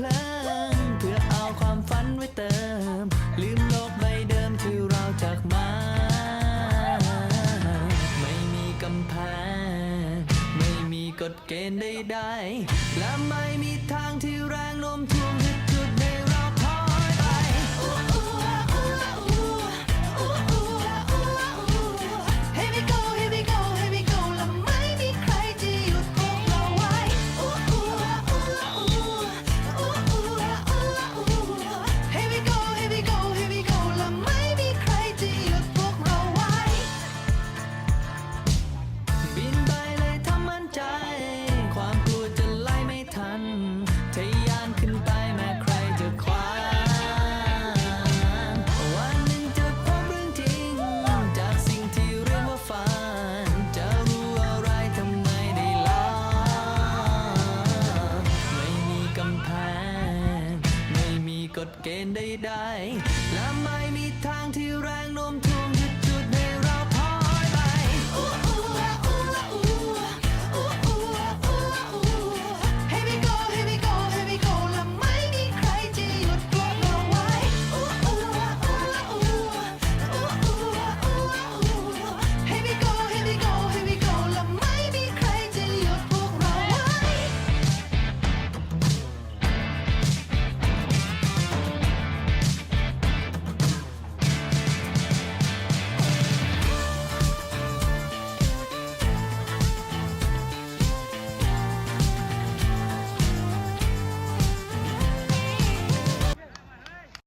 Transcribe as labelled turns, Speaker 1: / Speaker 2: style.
Speaker 1: เพลิงเพื่อ
Speaker 2: เอาความฝันไว้เติม ลืมโลกใบ
Speaker 1: เดิมที่เราจากมา ไม่มีกำแพงไม่มีกฎเกณฑ์ใดๆและไม่มีทางที่ แพง ไม่มีกฎเกณฑ์ใดๆและไม่มีทางที่แรงโน้มถ่วง